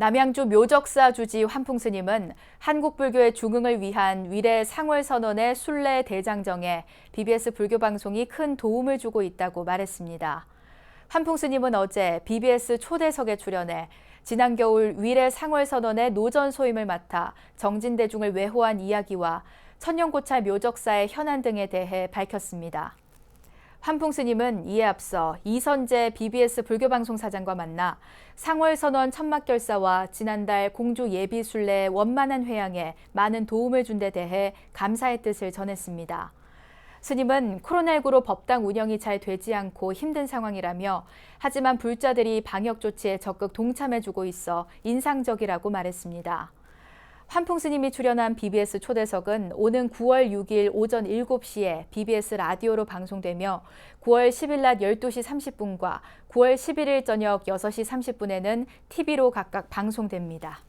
남양주 묘적사 주지 환풍스님은 한국불교의 중흥을 위한 위례 상월선언의 순례 대장정에 BBS 불교 방송이 큰 도움을 주고 있다고 말했습니다. 환풍스님은 어제 BBS 초대석에 출연해 지난 겨울 위례 상월선언의 노전 소임을 맡아 정진대중을 외호한 이야기와 천년고찰 묘적사의 현안 등에 대해 밝혔습니다. 환풍 스님은 이에 앞서 이선재 BBS 불교방송 사장과 만나 상월선언 천막결사와 지난달 공주 예비순례 원만한 회양에 많은 도움을 준 데 대해 감사의 뜻을 전했습니다. 스님은 코로나19로 법당 운영이 잘 되지 않고 힘든 상황이라며 하지만 불자들이 방역 조치에 적극 동참해주고 있어 인상적이라고 말했습니다. 환풍 스님이 출연한 BBS 초대석은 오는 9월 6일 오전 7시에 BBS 라디오로 방송되며 9월 10일 낮 12시 30분과 9월 11일 저녁 6시 30분에는 TV로 각각 방송됩니다.